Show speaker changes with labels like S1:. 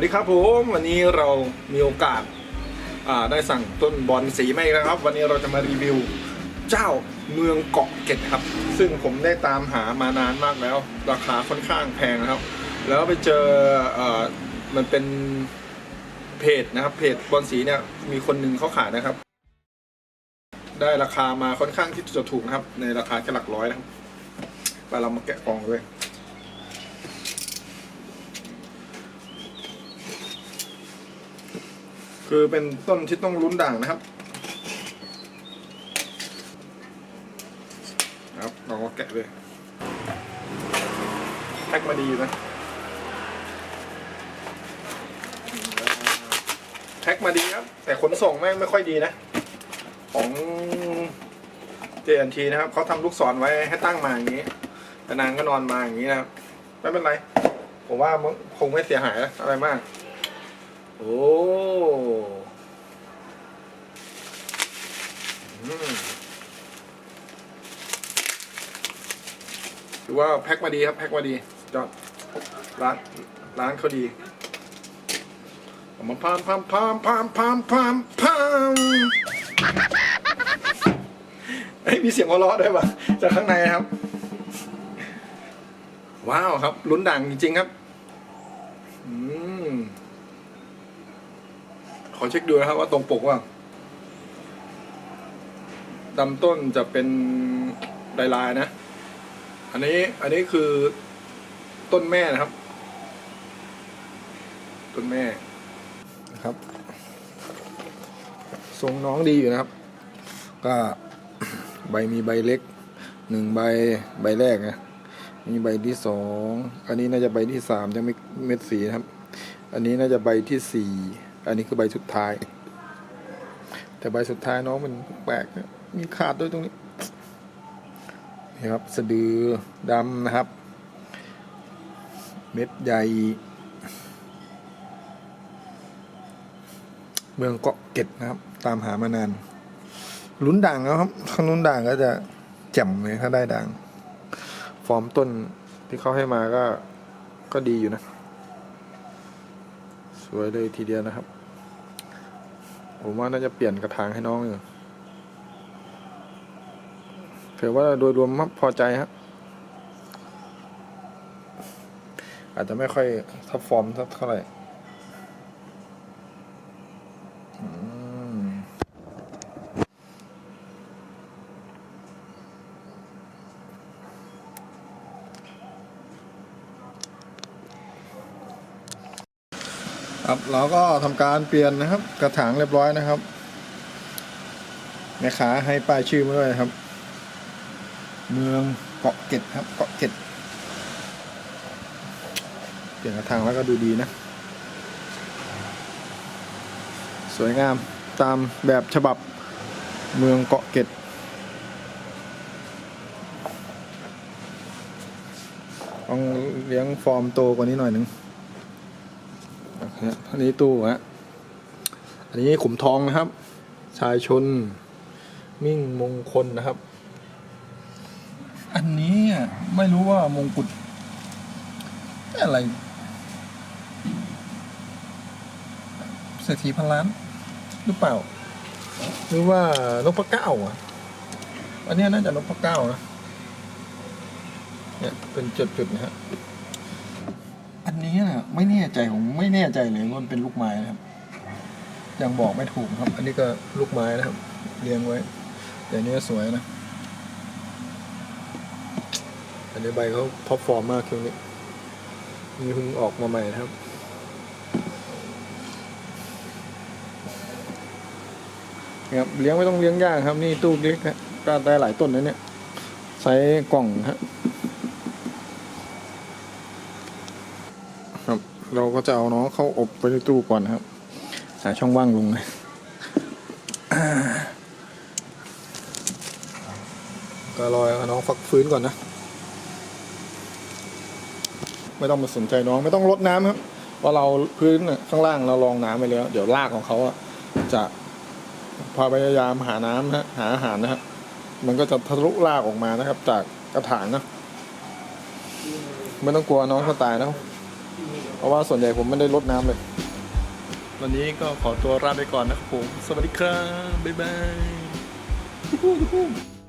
S1: วัสดีครับผมวันนี้เรามีโอกาสาได้สั่งต้นบอลสีมาอีกแล้วครับ วันนี้เราจะมารีวิวเจ้าเมืองเกาะเกร็ดครับ ซึ่งผมได้ตามหามานานมากแล้ว ราคาค่อนข้างแพงนะครับ แล้วไปเจออมันเป็นเพจนะครับเพจบอลสีเนี่ยมีคนหนึ่งเขาขายนะครับ ได้ราคามาค่อนข้างที่จะถูกนะครับ ในราคาแค่หลักร้อยนะครับไปเรามาแกะกล่องด้วย คือเป็นต้นที่ต้องลุ้นด่างนะครับ ครับเราก็แกะเลยแพ็กมาดีนะแพ็กมาดีครับ แต่ขนส่งแม่งไม่ค่อยดีนะ ของ JNT นะครับเขาทำลูกศรไว้ให้ตั้งมาอย่างนี้แต่นางก็นอนมาอย่างนี้นะครับ ไม่เป็นไร ผมว่ามันคงไม่เสียหายอะไรมาก โอ้ถือว่าแพ็คมาดีครับ แพ็คมาดียอดร้านร้านเขาดีมาพามพามพามพามพามพามพามเอ้ยมีเสียงหัวเราะด้วยป่ะจากข้างในครับ ว้าวครับลุ้นดังจริงๆครับ อืม ขอเช็คดูนะครับว่าตรงปกว่าลำต้นจะเป็นลายลายนะ อันนี้อันนี้คือต้นแม่นะครับ ต้นแม่นะครับ ทรงน้องดีอยู่นะครับ ก็ใบมีใบเล็กหนึ่งใบใบแรกนะมีใบที่สอง อันนี้น่าจะใบที่สามยังไม่เม็ดสีนะครับ อันนี้น่าจะใบที่สี่ อันนี้คือใบสุดท้าย แต่ใบสุดท้ายน้องมันแปลกมีขาดด้วยตรงนี้นี่ครับ สะดือดำนะครับ เม็ดใหญ่ เมืองเกาะเก็ดนะครับ ตามหามานานลุ้นด่างแล้วครับถ้าลุ้นด่างก็จะแจ่มเลยถ้าได้ด่าง ฟอร์มต้นที่เขาให้มาก็ก็ดีอยู่นะ วยเลยทีเดียวนะครับ ผมว่าน่าจะเปลี่ยนกระถางให้น้องอยู่ถือว่าโดยรวมพอใจครับอาจจะไม่ค่อยทับฟอร์มเท่าไหร่ ครับเราก็ทำการเปลี่ยนนะครับ กระถางเรียบร้อยนะครับแม่ค้าให้ป้ายชื่อมาด้วยครับ เมืองเกาะเก็ดครับ เกาะเก็ดเปลี่ยนกระถางแล้วก็ดูดีนะ สวยงามตามแบบฉบับเมืองเกาะเก็ดต้องเลี้ยงฟอร์มโตกว่านี้หน่อยหนึ่ง อันนี้ตู้ฮะอันนี้ขุมทองนะครับ ชายชน มิ่งมงคลนะครับ อันนี้ไม่รู้ว่ามงกุฎอะไรเศรษฐีพันล้าน หรือเปล่า หรือว่านกพระเก้าอะ อันนี้น่าจะนกพระเก้านะเนี่ยเป็นจุดๆนะฮะ อันนี้นะไม่แน่ใจผมไม่แน่ใจเลยว่ามันเป็นลูกไม้นะครับยังบอกไม่ถูกครับ อันนี้ก็ลูกไม้นะครับเรียงไว้ แต่อันนี้ก็สวยนะอันนี้ใบเขาท็อปฟอร์มมากช่วงนี้นี่เพิ่งออกมาใหม่นะครับครับเลี้ยงไม่ต้องเลี้ยงยากครับ นี่ตู้เล็กฮะก็ได้หลายต้นนะเนี่ยไซส์กล่องฮะครับ เราก็จะเอาน้องเข้าอบไปในตู้ก่อนครับ หาช่องว่างลงนะก็รอให้น้องฟักฟื้นก่อนนะ ไม่ต้องมาสนใจน้องไม่ต้องลดน้ำครับเพราะเราพื้นน่ะข้างล่างเราลองน้ำไปแล้ว เดี๋ยวรากของเขาจะพอพยายามหาน้ำนะฮะหาอาหารนะครับ มันก็จะทะลุรากออกมานะครับ จากกระถางนะ ไม่ต้องกลัวน้องเขาตายนะ เพราะว่าส่วนใหญ่ผมไม่ได้ลดน้ำเลย วันนี้ก็ขอตัวลาไปก่อนนะครับผม สวัสดีครับ บ๊ายบาย